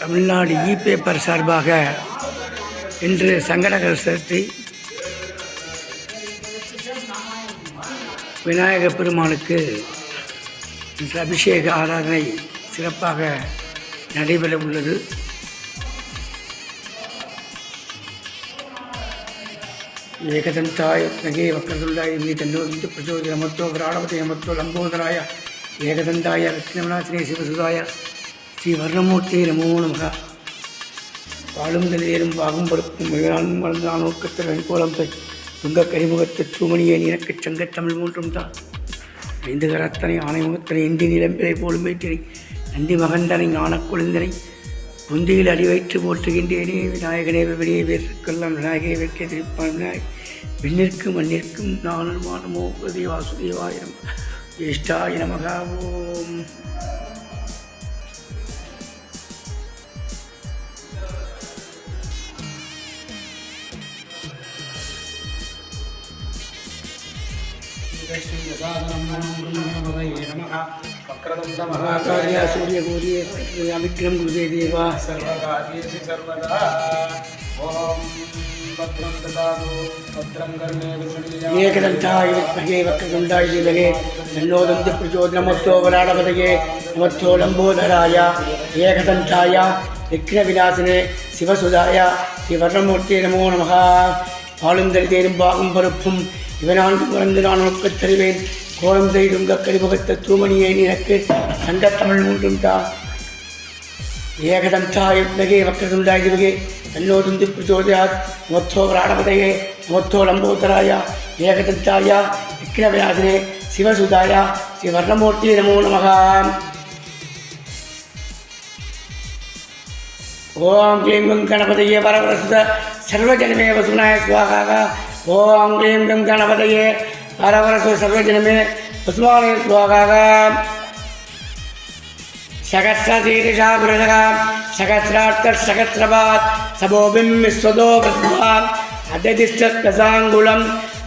தமிழ்நாடு இ paper சார்பாக இன்று சங்கடகர சதுர்த்தி விநாயகப் பெருமானுக்கு அபிஷேக ஆராதனை சிறப்பாக நடைபெற உள்ளது. ஏகதந்தாய நகே வக்கரதுள்ளாய் மீ தன்னோருந்து பிரச்சோதிரமத்தோ கிராணபதி நமத்தோ லம்போதராய ஏகதந்தாய லட்சுமிநாசினே சிவசுதாய ஸ்ரீ வர்ணமூர்த்தி நமோ நமக. வாழும் நிலையிலும் பாகும் படுக்கும் மிகான் மறந்தான் நோக்கத்தில் வெண்கோலம் தை துங்க கரிமுகத்து தூமணியை நினக்குச் சங்கத் தமிழ் மூன்றும் தான் ஐந்து கரத்தனை ஆணைமுகத்தனை இந்தி நிலம்பிலை போலும் வைத்தினை நந்தி மகந்தனை ஞான குழந்தனை புந்தியில் அடி வைத்து போற்றுகின்றேனே விநாயகனே வெளியே வேற்றுக்கெல்லாம் விநாயகரை வைக்க திருப்பான் விநாயக. விண்ணிற்கும் மண்ணிற்கும் நானுமானமோ பிரதி வாசுதேவாயிரம் ஜேஷ்டாய நமகா ஓம். மகாகாரியா சூரிய கூறிய விக்ரம் குருதே தேவா सर्वकार्येषु सर्वदा ॐ भद्रं ददातु भद्रं कर्णे विष्णुया ஏகதந்தாய வித்மகே வக்கரதுண்டாய தீமகே தன்னோதந்தி பிரச்சோதனமத்தோ வராடபதயே நமத்தோ லம்போதராய ஏகதந்தாய விக்ன விநாசனே சிவசுதாய ஸ்ரீ வர்ணமூர்த்தி நமோ நமக ஆளுந்தல் தேரும் பாகும் பருப்பும் இவனான்கு மறந்து நான் உனக்குத் தருவேன். கோலம் செய்தும் கக்கரிமுகத்த தூமணியை எனக்கு சங்கத்தமிழ் தமிழ் தான் ஏகதந்தாய வித்மகே வக்ரதுண்டாய திமகே தன்னோ துந்தி பிரச்சோதயாத் மொத்தோ பிராணபதயே நமத்தோ லம்போதராய ஏகதந்தாய விக்னவிநாசனே சிவசுதாய ஸ்ரீ நமோ நமக. ஓம் க்ளீம் கணபதையே வரவரசுத சர்வஜனமே வசுனாய சுவாகா ஓம் க்ளீம் கம் கணபதையே வரவரசு சர்வஜனமே வசுமானே சுவாகாக सहस्रशीर्षा पुरुषः सहस्रार्थसहस्रपात् सबोभिं विश्वतो प्रद्वान् अध्यतिष्ठत्कसाङ्गुलं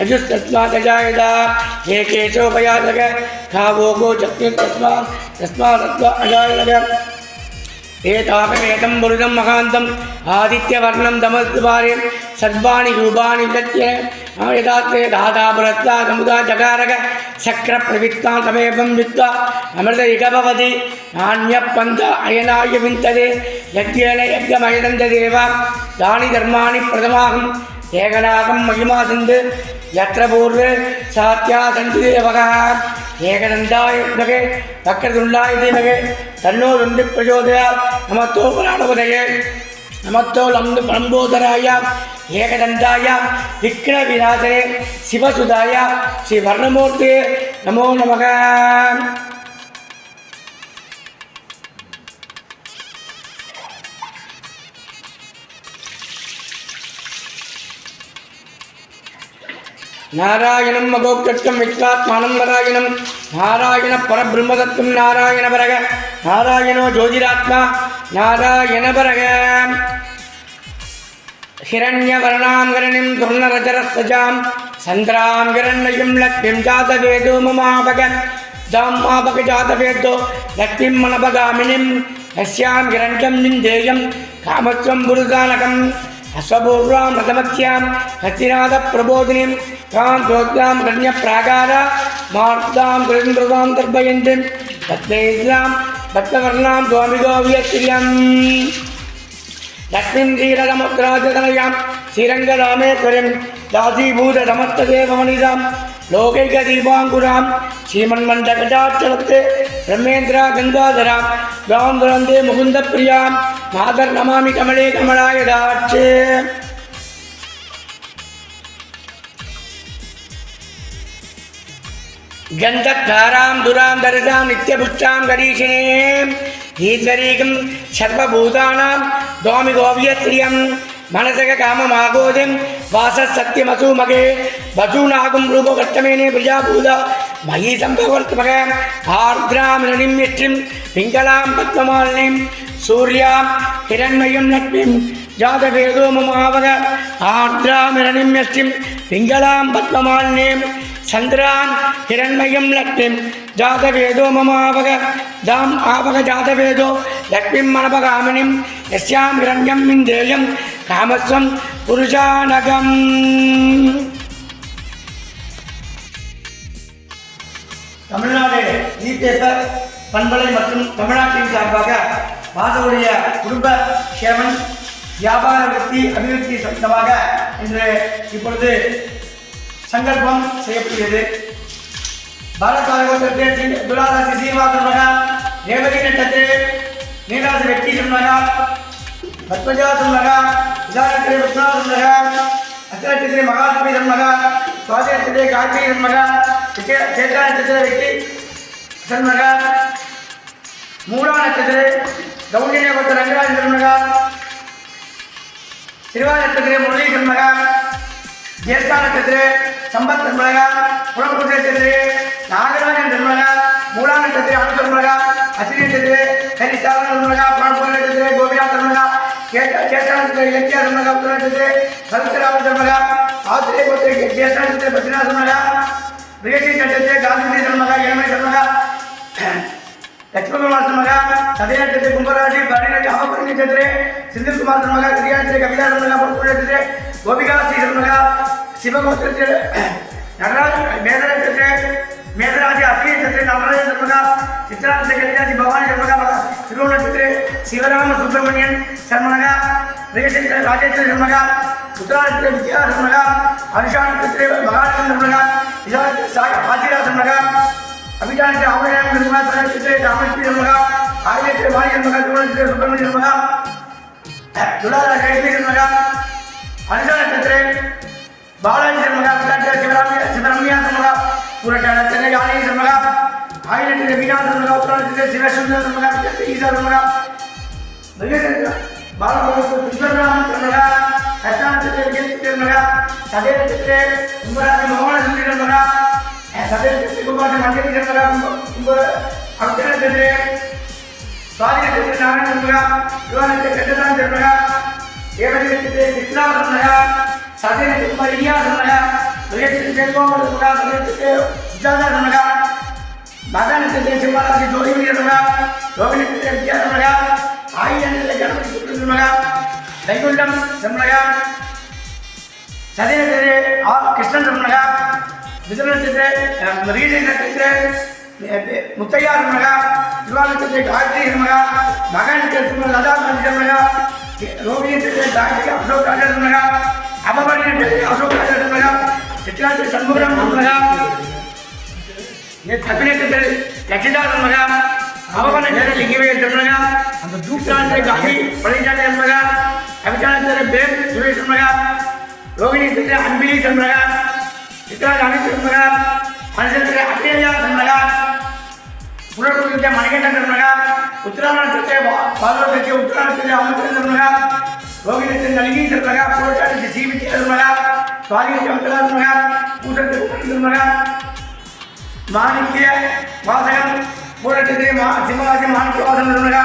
यजुस्तस्मात् अजायदा हे केशोपयातक खावोगो जग्नि तस्मात् तस्मात् अजायदक एतापमेतं बुरुदं महान्तम् आदित्यवर्णं तमद्वारे सर्वाणि रूपाणि विदत्य यदात्रे दाता पुरस्ता समुदा जकारक शक्रप्रवित्तां तमेवं वित्त्वा अमृत इक भवति नान्यपन्थ अयनाय विन्तते यज्ञेन यज्ञमयदन्तदेव तानि धर्माणि प्रथमाहम् ஏகநாதம் மகிமா சந்து யத்திரபூர்வ சாத்தியா சந்து வகா ஏகநந்தாய வித்மகே வக்கரதுண்டாய தீமகே தன்னோ துந்தி பிரச்சோதயா நமத்தோ பிராணபதயே. நமத்தோ லம்பு பரம்போதராய ஏகதந்தாய விக்ன விநாசனே சிவசுதாய ஸ்ரீ வர்ணமூர்த்தியே நமோ நமக. நாராயணம் மகோக்தம் விஸ்வாத்மானம் நாராயணம். நாராயண பரபிரம்மதத்துவம் நாராயண பரக. நாராயணோ ஜோதிராத்மா நாராயண பரக. ஹிரண்யவரணாங்கரணிம் துர்ணரஜரஸ்வஜாம். சந்திராம் கிரண்ணையும் லக்ஷ்மிம் ஜாதவேதோ மமாபக. தாமாபக ஜாதவேதோ லக்ஷ்மிம் மனபகாமினிம் யஸ்யாம் கிரண்யம் நிந்தேயம் காமத்வம் புருதானகம் അശ്വപൂർവാം പ്രഥമത്യാം ഹസ്തിനാഥ പ്രബോധിനിം താം ദ്രോഗ്രാം കഴിഞ്ഞ പ്രാകാര മാർദ്ദാം കൃതൃതാം ദർഭയന്തും പത്മേസ്ലാം ഭക്തവർണാം ലക്ഷ്മി ലക്ഷ്മിം ശ്രീരഥമുദ്രാജതനയാം ശ്രീരംഗരാമേശ്വരം ദാസീഭൂതസമസ്തദേവമണിതാം லோகைக தீபாங்குராம் ஸ்ரீமன்மந்த கடாச்சலத்து பிரம்மேந்திரா கங்காதராம். கவுந்தரந்தே முகுந்த பிரியாம். மாதர் நமாமி கமலே கமலாய தாட்சே கந்தத்தாராம் துராம் தரதாம் நித்தியபுஷ்டாம் கரீஷினே ஈஸ்வரீகம் சர்வபூதானாம். தோமி கோவியத்ரியம் மனசக காமமாகோதிம். வாசசத்தியமசு மகே வசூனாகும் ரூபவர்த்தமேனே பிரஜாபூத மயி சம்பவர்த்தமக ஆர்திராமிரணிம் வெற்றிம் பிங்களாம் பத்மமாலினிம் சூர்யாம் ஹிரண்மயம் லட்சுமிம் ஜாதவேதோ மமாவத ஆர்திராமிரணிம் வெற்றிம் பிங்களாம் பத்மமாலினிம் சந்திரான் ஹிரண்மயம் லட்சுமிம் ஜாதவேதோ மமாவக தாம் ஆவக ஜாதவேதோ லட்சுமிம் மனபகாமனிம் எஸ்யாம் ஹிரண்யம் இந்தேயம் காமஸ்வம் புருஷானகம். தமிழ்நாடு இ பேப்பர் பண்பலை மற்றும் தமிழ்நாட்டின் சார்பாக மாதவுடைய குடும்ப சேவன் வியாபார விருத்தி அபிவிருத்தி சம்பந்தமாக இன்று இப்பொழுது சங்கல்பம் செய்யப்படுகிறது. பாலகாரகத்திற்கு துலாராசி சீனிவாசன் ரேவதி நட்டத்தில் நீராசி வெற்றி சொன்னார் பத்மஜா சொன்னார் விசாரத்திலே விஸ்வநாதன் மகா அத்திரத்திலே மகாலட்சுமி மகா சுவாதினத்திலே கார்த்திகன் மகா சேத்தா நட்சத்திர வெற்றி சண்மகா மூலா நட்சத்திர கௌண்டிய கொத்த ரங்கராஜன் சண்மகா சிறுவா நட்சத்திர முரளி சண்மகா ஜேஷ்டா நட்சத்திர சம்பத் சண்மகா புலம்பு நட்சத்திர நாகராஜன் சண்மகா மூலா நட்சத்திர அனு சண்மகா அஸ்வினி நட்சத்திர ஹரிசாரன் சண்மகா புலம்பு நட்சத்திர கோபிநாத் క్షేత్రాధిపతి ఎన్టీఆర్ అమ్మగా ఉత్తరాధిపతి సవిత్రామగా ఆత్రేయపుత్రి జ్యేష్ఠాధిపతి బద్రీనాథమ్మగా విదేశీ చట్టతే గాంధీ శర్మగా ఏమై శర్మగా లక్ష్మీకుమార్ శర్మగా సదయాచరి కుంభరాజి బరణి అమ్మపురి చంద్రే సింధు కుమార్ శర్మగా క్రియాచరి కవితా శర్మగా పొడుకునే గోపికా శ్రీ శర్మగా శివగోత్రి నటరాజు మేధరాజు मेघराजे आपले छत्रे नामराजे नर्मदा चित्रांत कल्याणी भवानी नर्मदा बघा तिरुवनक्षत्रे शिवराम सुब्रमण्यन शर्मणगा रेशन राजेश शर्मगा उत्तराक्षत्रे विद्या शर्मगा हर्षाक्षत्रे भगवान नर्मदा हाजीरा शर्मगा अभिजानचे आवरण नर्मदा चित्रे रामश्री नर्मगा आर्यक्षे वाणी नर्मगा तिरुवनक्षत्रे सुब्रमण्य नर्मदा துளாராஜி நர்மகா அனுஷா நட்சத்திரே பாலாஜி நர்மகா சிவராமியா சிவராமியா நர்மகா மகா புரட்டானத்திலே காலேஜ் மகா ஆயிரத்திலே விநாதன் மகா உத்தரானத்திலே சிவசுந்தர மகா ஈஸ்வர மகா பாலபுரத்து சுந்தரராமன் மகா கஷ்டானத்திலே விஜயத்திலே மகா சதேரத்திலே கும்பராஜி மோகன சுந்தரன் மகா சதேரத்திலே கும்பராஜி மஞ்சள் மகா கும்ப அக்ஷரத்திலே சுவாதினத்திலே நாராயணன் மகா யுவானத்திலே கட்டதான் மகா தேவதத்திலே சித்ராவன் மகா சதேரத்திலே குமார் இனியாசன் மகா ಕ್ರಿಕೆಟ್ ಗೆಲ್ಲುವವರು ಅದಕ್ಕೆ ಉದ್ದಾದರನಗ ಮಗನಕ್ಕೆ ದೇಶ ಮಹಾರಾಜ ಜೋಡಿ ಮಗ ರೋಗನಕ್ಕೆ ಮಗ ಆಯಿನಲ್ಲಿ ಗಣಪತಿ ಸುತ್ತಿನ ಮಗ ಕೈಗುಂಡಂ ಸಮನಗ ಸದೇನಂದರೆ ಆ ಕೃಷ್ಣನ ಸಮನಗ ಬಿಸಿಲಂತಿದ್ರೆ ಮರಿಗೇನಂತಿದ್ರೆ ಮುತ್ತಯ್ಯ ಮಗ ಯುವಾನಂತಿದ್ರೆ ಗಾಯತ್ರಿ ಮಗ ಮಗನಕ್ಕೆ ಲತಾ ಮಗ ರೋಗಿಯಂತಿದ್ರೆ ಗಾಯತ್ರಿ ಅಶೋಕ ಮಗ ಅಬ್ಬ ಅಶೋಕ ಮಗ त्याच्या शंभूराम मगा हे ठाकरे त्याचेदार मगा ಅವನ ಜನ ಲಿಂಗಿವೆ ಜನ್ಮಗ ಅಂತ ದೂಕ್ತ ಅಂದ್ರೆ ಗಾಂಧಿ ಪಳಿಜಾಟ ಜನ್ಮಗ ಅಭಿಜಾಣ ಅಂದ್ರೆ ಬೇರ್ ಸುರೇಶ್ ಮಗ ರೋಹಿಣಿ ಅಂದ್ರೆ ಅಂಬಿಲಿ ಜನ್ಮಗ ಚಿತ್ರ ಗಾಂಧಿ ಜನ್ಮಗ ಮನಸ್ಸಂದ್ರೆ ಅತ್ಯಂತ ಜನ್ಮಗ ಪುನರ್ಕೃತಿಯ ಮನೆಗಂಡ ಜನ್ಮಗ ಉತ್ತರಾಯಣ ಜೊತೆ ಬಾಲರ ಜೊತೆ ಉತ್ತರಾಯಣ ಜೊತೆ ಅಮೃತ ಜನ್ಮಗ ರೋಹಿಣಿ ಜೊತೆ ನಲಿಗಿ ಜನ್ಮಗ ಪುರೋಚಾರ ಜೀವಿತ ಜನ್ಮಗ ஜீவித்த மகா சுவாதித்த மகா பூசத்திற்கு மகா மாணிக்கிய வாசகம் பூரட்டத்திலே மா சிம்மராஜி மாணிக்க வாசகம் நிர்மலா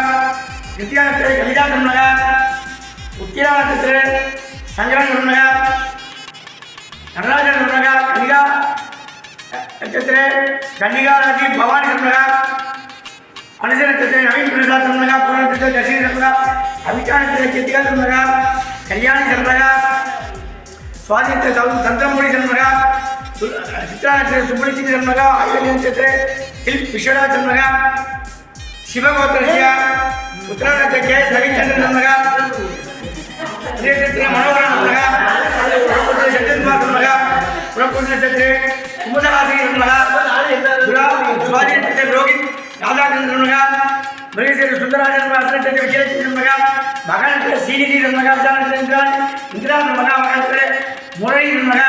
நித்யானத்திலே கவிதா நிர்மலா உத்திரானத்திலே சங்கரன் நிர்மலா நடராஜ நிர்மலா கனிகா நட்சத்திரே கன்னிகாராஜி பவானி நிர்மலா அனுசரத்திலே நவீன் பிரசாத் நிர்மலா பூரணத்திலே தசரி நிர்மலா அபிச்சானத்திலே சித்திகா நிர்மலா கல்யாணி நிர்மலா ಸ್ವಾದಿತ್ಯ ತಂತ್ರಮುಡಿ ಜನ್ಮಗ ಚಿತ್ರಾನಕ್ಷತ್ರ ಸುಬ್ರಹ್ಮಣ್ಯ ಜನ್ಮಗ ಆಯುರ್ವೇದ ನಕ್ಷತ್ರ ಇಲ್ಲಿ ವಿಶ್ವನಾಥ ಜನ್ಮಗ ಶಿವಗೋತ್ರಸ್ಯ ಉತ್ತರಾನಕ್ಷತ್ರಕ್ಕೆ ರವಿಚಂದ್ರ ಜನ್ಮಗ ನಕ್ಷತ್ರ ಮನೋಹರ ಜನ್ಮಗ ಪುರಪುತ್ರ ಸತ್ಯನ್ಮಾರ್ ಜನ್ಮಗ ಪುರಪುತ್ರ ನಕ್ಷತ್ರ ಕುಮುದರಾಶಿ ಜನ್ಮಗ ದುರಾ ಸ್ವಾದಿ ನಕ್ಷತ್ರ ರೋಗಿತ್ ರಾಧಾಕೃಷ್ಣ ಜನ್ಮಗ ಮೃಗೇಶ್ವರ ಸುಂದರಾಜ ಜನ್ಮ ಅಸನಕ್ಷತ್ರ ವಿಜಯ ಜನ್ಮಗ ಮಗನಕ್ಷತ್ರ ಶ್ರೀನಿಧಿ ಜನ್ಮಗ ವಿಚಾರನಕ್ಷತ್ರ ಇಂದ್ರಾ ಇಂದ್ರಾ మూడైదున్నగా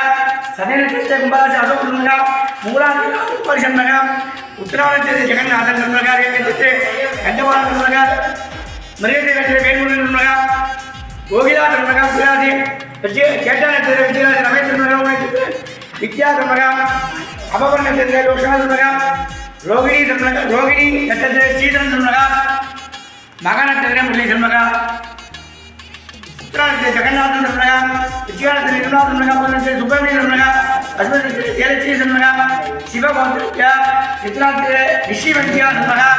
సరైన తీర్థకుంభాల అసౌకర్యంగా మూలాన్ని పరిశన్నగా ఉత్తరావణ చేసే జగన్నాథంగా ఏదైతే గంటవాళ్ళగా మరేదే వేణుగా గోగిలాటంగా గురాది విజయ కేటాన విజయరాజ రమేశ్వరంగా విద్యాధర్మగా అపవర్ణ చంద్ర లోషాధర్మగా రోగిణీ ధర్మగా రోగిణి నక్షత్ర శ్రీధర్మగా మగ నక్షత్రం మురళీధర్మగా மக நட்சத்திர முரளி சண்மகா உத்தராணத்தில் ஜெகநாதன் சண்மகா வித்யானத்தில் நிர்மலா சண்மகா பூர்ணத்தில் சுப்பிரமணிய சண்மகா அஸ்வத்தில் தேலட்சி சண்மகா சிவகோத்திரத்திய சித்ராத்தில் ரிஷி வந்தியா சண்மகா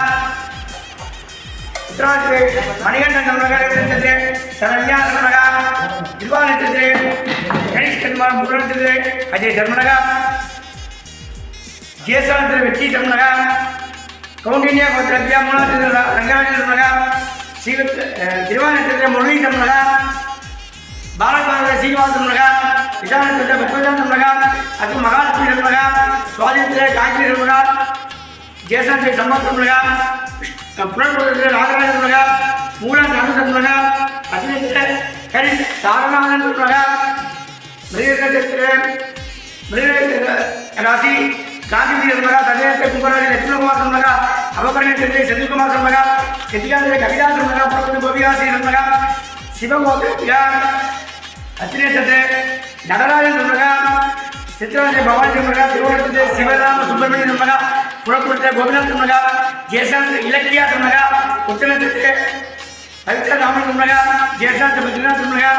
உத்தராணத்தில் மணிகண்டன் சண்மகா நட்சத்திரத்தில் சரண்யா சண்மகா திருவா நட்சத்திரத்தில் கணேஷ் கண்மா முரணத்தில் அஜய் சண்மகா ஜேசானத்தில் வெற்றி சண்மகா கௌண்டின்யா கோத்திரத்திய மூலாத்தில் ரங்கராஜ சண்மகா ஸ்ரீவத் திருவானத்தில் முரளி சண்மகா శ్రీనివాసములుగా విశాఖ ముఖ్యములుగా అతి మహాలక్ష్మీరములుగా స్వాతంత్ర కాశ్మీరములుగా జయసంత్రి సంవత్సరములుగా పునర్పతి రాజరాజములుగా మూల నామసములుగా అతిమిత్రే కరి సారనాథములుగా రాశి కాంతివీరములుగా సజయత్ర కుంభరాజు లక్ష్మీ కుమారములుగా అవపరిణిత సంజీవ్ కుమారములుగా ఎదిగా కవిదాసములుగా ప్రకృతి గోపికాశ్రీరములుగా శివగోత్రిగా சதயத்தை கும்பராஜி நடராஜன் சண்மகா சித்ராஜ பவானி சண்மகா திருவண்ணத்தில் சிவராம சுப்பிரமணியன் சண்மகா புறப்பூரத்தில் கோபிநாத் சண்மகா ஜெயசாந்த் இலக்கியா சண்மகா உத்தரத்துக்கு பவித்ரா ராமன் சண்மகா ஜெயசாந்த் பத்ரிநாத் சண்மகா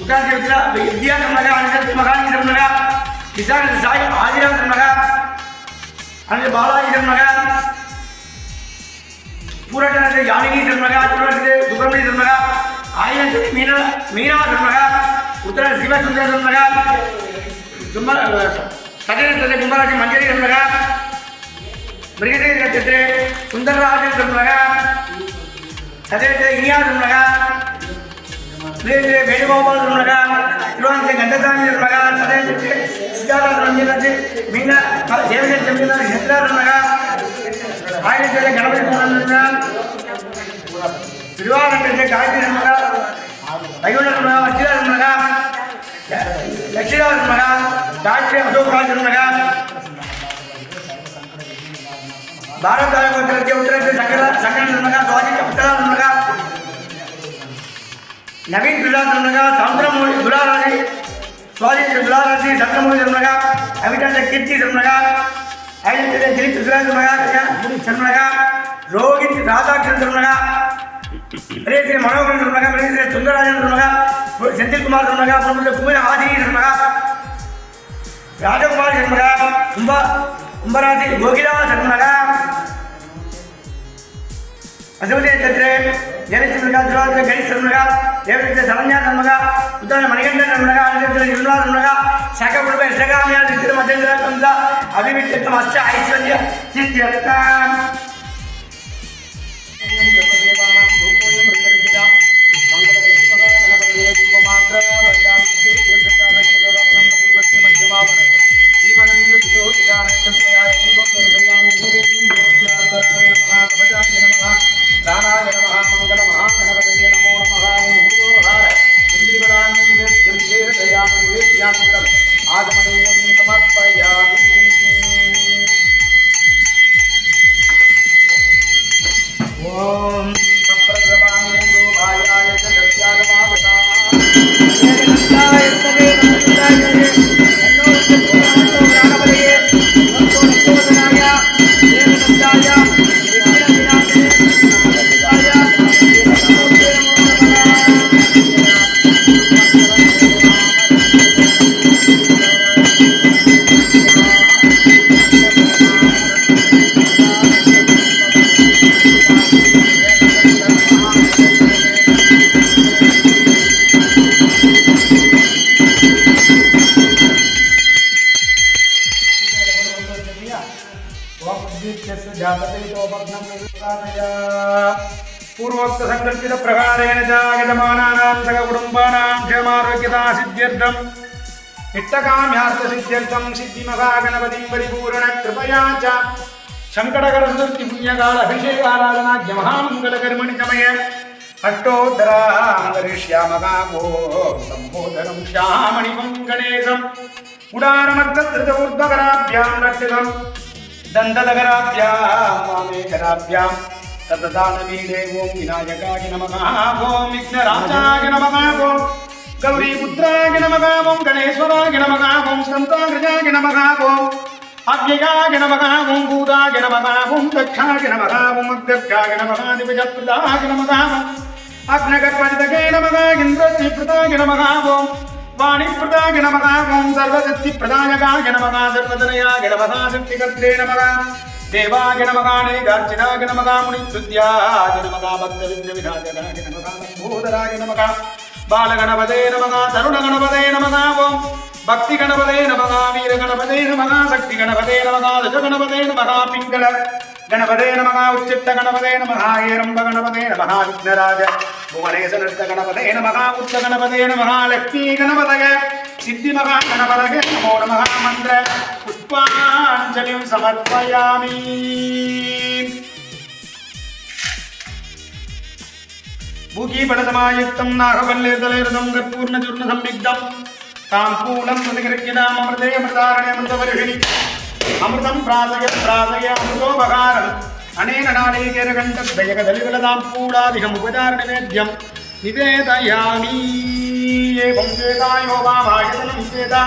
உத்தாரத்தில் வித்யா சண்மகா அனுசரத்து மகானி சண்மகா விசாரண சாய் ஆதிரா சண்மகா அங்கே பாலாஜி சண்மகா பூரட்டனத்தில் யாழினி சண்மகா திருவண்ணத்தில் சுப்பிரமணியன் சண்மகா ஆயிரத்தில் மீனா மீனா சண்மகா உத்தர சிவசுந்தர சண்மகா சும்ம சதனத்தில் கும்பராஜி மஞ்சரி சண்மகா மிருகதே நட்சத்திர சுந்தரராஜன் சண்மகா சதனத்தில் இனியா சண்மகா மிருகத்திலே வேணுகோபால் சண்மகா திருவாந்திர கந்தசாமி சண்மகா சதனத்தில் சுஜாதா ரஞ்சனாஜி மீனா சேவகர் செம்பினா சந்திரா சண்மகா ஆயிரத்தி கணபதி சண்மகா திருவாரூரத்தில் காயத்ரி சண்மகா வைகுண்ட சண்மகா வச்சிரா சண்மகா லட்சுமா சண்மகா காயத்ரி அசோகராஜ் சண்மகா பாரதாய கோத்திரத்தில் உத்தரத்தில் சக்கர சக்கர சண்மகா சுவாஜி உத்தரா சண்மகா நவீன் துலா சண்மகா சந்திரமூலி துலாராஜி சுவாஜி துலாராஜி சந்திரமூலி சண்மகா அவிட்டாந்த கீர்த்தி சண்மகா ஐநூத்தி திலீப் சுராஜ் சண்மகா சண்மகா ரோஹித் ராதாகிருஷ்ணன் சண்மகா பிரேசில் மனோகரன் சண்மகா பிரேசில் சுந்தரராஜன் சண்மகா செந்தில்குமார் சண்மகா பிரபுத்த குமிர ஆதிரி சண்மகா ராஜகுமார் சண்மகா கும்ப கும்பராஜி கோகிலா சண்மகா அசோதே சத்ரே ஜெயலட்சுமி சண்மகா திருவாரூர் கணேஷ் சண்மகா தேவரத்தில் சரண்யா சண்மகா உத்தர மணிகண்டன் சண்மகா அனுசரத்தில் நிர்மலா சண்மகா சக குடும்ப இஷ்டகாமியா சித்திர மதேந்திர கம்சா அபிவிச்சத்தம் அஷ்ட पूर्वोक्त संकल्पित प्रकारेण जागतमानानां सगकुटुम्बानां क्षेमारोग्यता सिद्ध्यर्थम् इष्टकाम्यार्थसिद्ध्यर्थं सिद्धिमहागणपतिं परिपूर्ण कृपया च शङ्कटकरसुदृष्टिपुण्यकाल अभिषेकाराधनाद्य महामङ्गलकर्मणि समये अष्टोत्तरां करिष्यामगागो सम्बोधनं श्यामणिवं गणेशम् उडानमर्थधृतऊर्ध्वकराभ्यां रक्षितम् दन्तदकराभ्यां సతదానవీరే ఓం వినాయకాయ నమః. ఓం విఘ్నరాజాయ నమః. ఓం గౌరీపుత్రాయ నమః. ఓం గణేశ్వరాయ నమః. ఓం స్కంతాగ్రజాయ నమః. ఓం అవ్యయాయ నమః. ఓం భూతాయ నమః. ఓం దక్షాయ నమః. ఓం అగ్రకాయ నమః. దివజప్రదాయ నమః. అగ్నగర్పణితకే నమః. ఇంద్రశ్రీప్రదాయ నమః. ఓం వాణిప్రదాయ నమః. ఓం సర్వశక్తిప్రదాయకాయ నమః. సర్వదనయాయ నమః. శక్తికర్త్రే నమః. தேவாக நமகானே கார்ச்சினாக நமகா முனிச்சுத்யாக நமகா பக்த வித்ய விநாயகனாக நமகா நம்போதராக நமகா பாலகணபதே நமகா தருண கணபதே நமகா ஓம். பக்தி கணபதே நமகா வீர கணபதே நமகா சக்தி கணபதே நமகா தஜ கணபதே நமகா பிங்கள கணபதே நமகா உச்சிட்ட கணபதே நமகா ஏரம்ப கணபதே நமகா விக்னராஜ புவனேச கணபதே நமகா உச்ச கணபதே நமகா லட்சுமி கணபதக சித்தி மகா கணபதக நமோ நமகா மந்திர पुष्पाञ्जलिं समर्पयामि भूगीपटसमायुक्तं नागवल्लेतलेरदं कर्पूर्णचूर्णसंयुक्तं ताम्पूलं प्रतिगृह्यताम् अमृते अमृतारणे अमृतवर्षिणि अमृतं प्रासय प्रासय अमृतोपकारम् अनेन नारीकेरकण्ठद्वयकदलिवलतां पूडादिकमुपचारणवेद्यं निवेदयामि एवं वेदायो वामायतनं वेदा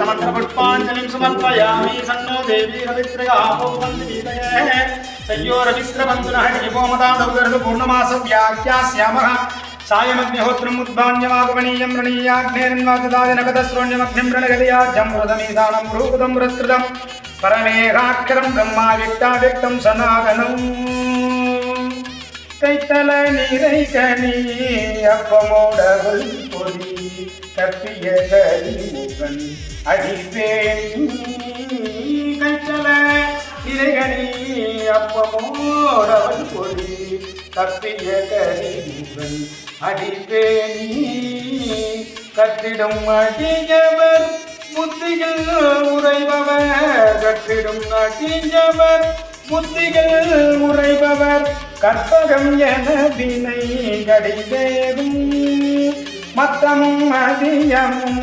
సమర్పపుష్పాంజలిం సమర్పయామి సన్నో దేవీ రవిత్రయాపోవందిగీతయే సయ్యో రవిస్రవంతునః నిపోమతాదౌగరుడు పూర్ణమాస వ్యాఖ్యాస్యామః సాయమగ్నిహోత్రम् ఉద్భాన్యమాగమనీయం రణీయాగ్నేర్న్వాచదాయ నగదశ్రోణ్యమగ్నిం రణగదయాజమృతమీదానం భ్రూకృతం పురస్కృతం పరమేహాక్షరం బ్రహ్మా వ్యక్తావ్యక్తం సనాతనం கைத்தல நீரை கனி அப்பமோடவுள் பொடி கப்பிய கரிமுகன் அடிப்பேணி கைத்தல நீரை கனி அப்பமோடவள் பொடி கப்பிய கரிமுகன் அடியவர் புத்திகள் உறைபவர். கட்டிடம் அடியவர் புத்திகள் உறைபவர். கற்பகம் என வினை கடிதேதும் மத்தமும் அதியமும்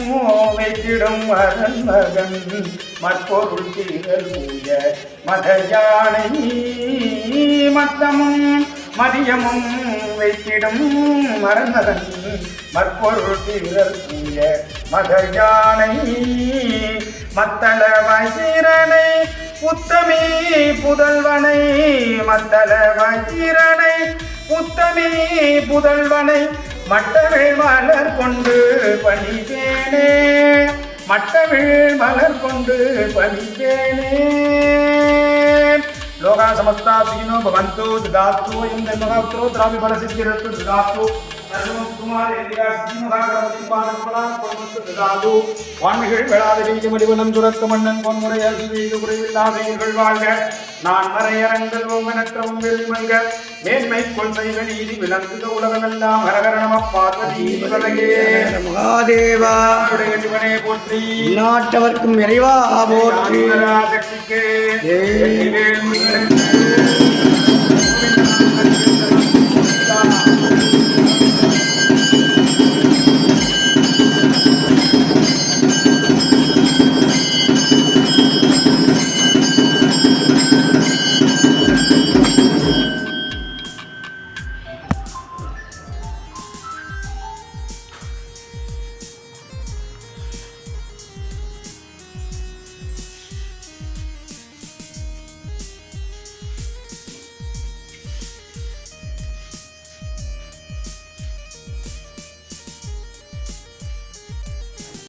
வைத்திடும் வரன் மகன். மற்பொருள் தீரல் ஊய மதயானை மத்தமும் மதியமும் வைத்திடும் மரணதன் மற்பொருள் தீரல் ஊய மதயானை மத்தள வசிரனை உத்தமி புதல்வனை மத்தள வஜிரனை உத்தமி புதல்வனை மட்டமிழ் மலர் கொண்டு பணிவேனே. மட்டமிழ் மலர் கொண்டு பணிவேனே. லோகா சமஸ்தா சுகினோ பவந்தோ சுகாத்தோ எந்த மகாத்திரோ திராவி பல சித்திரத்து வான்மிகள் வேளாத வீதி மடிவனம் துரத்த மன்னன் பொன்முறையாகி வீடு குறைவில்லாதீர்கள் வாழ்க. நான் மறையரங்கள் ஒங்கனற்றவும் வெள்ளிமங்க மேன்மை கொள்கைகள் இது விளங்குக உலகமெல்லாம் ஹரகரணம மகாதேவா. இவனே போற்றி. நாட்டவர்க்கும் இறைவா போற்றி.